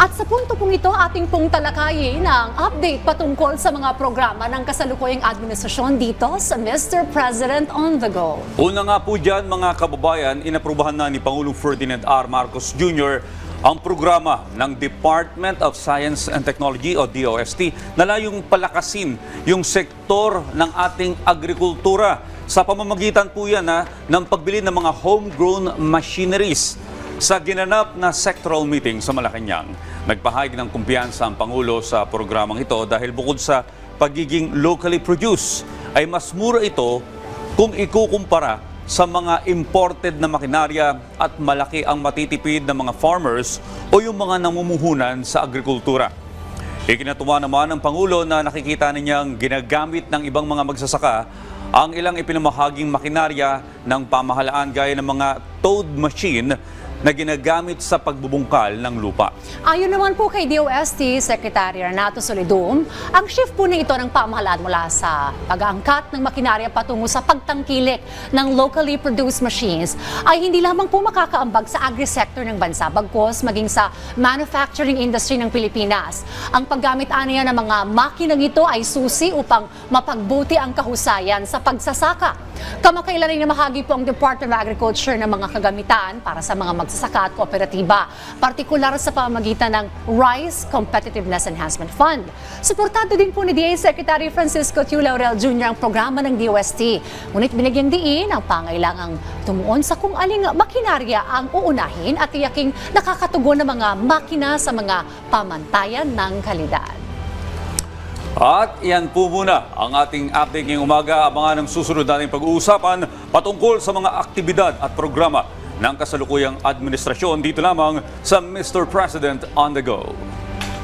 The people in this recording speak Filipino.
At sa punto pong ito, ating pong talakayin ang update patungkol sa mga programa ng kasalukuyang administrasyon dito sa Mr. President on the Go. Una nga po dyan mga kababayan, inaprubahan na ni Pangulong Ferdinand R. Marcos Jr. ang programa ng Department of Science and Technology o DOST na layong palakasin yung sektor ng ating agrikultura sa pamamagitan po yan ha, ng pagbili ng mga homegrown machineries sa ginanap na sectoral meeting sa Malacanang. Nagpahayag ng kumpiyansa ang Pangulo sa programang ito dahil bukod sa pagiging locally produced ay mas mura ito kung ikukumpara sa mga imported na makinarya at malaki ang matitipid ng mga farmers o yung mga namumuhunan sa agrikultura. Ikinatuwa naman ng Pangulo na nakikita ninyang ginagamit ng ibang mga magsasaka ang ilang ipinamahaging makinarya ng pamahalaan gaya ng mga towed machine na ginagamit sa pagbubungkal ng lupa. Ayon naman po kay DOST Secretary Renato Solidum, ang shift po na ito ng pamahalaan mula sa pag-aangkat ng makinarya patungo sa pagtangkilik ng locally produced machines ay hindi lamang po makakaambag sa agri-sector ng bansa, bagkos maging sa manufacturing industry ng Pilipinas. Ang paggamit aniya ng mga makinang ito ay susi upang mapagbuti ang kahusayan sa pagsasaka. Kamakailan rin namahagi po ang Department of Agriculture ng mga kagamitan para sa mga magsasaka at kooperatiba, partikular sa pamamagitan ng Rice Competitiveness Enhancement Fund. Suportado din po ni DA Secretary Francisco Tiu Laurel Jr. ang programa ng DOST. Ngunit binigyang diin ang pangailangang tumuon sa kung aling makinarya ang uunahin at tiyaking nakakatugon ng mga makina sa mga pamantayan ng kalidad. At yan po muna ang ating update ngayong umaga. Abangan ang susunod nating pag-uusapan patungkol sa mga aktibidad at programa ng kasalukuyang administrasyon dito lamang sa Mr. President on the Go.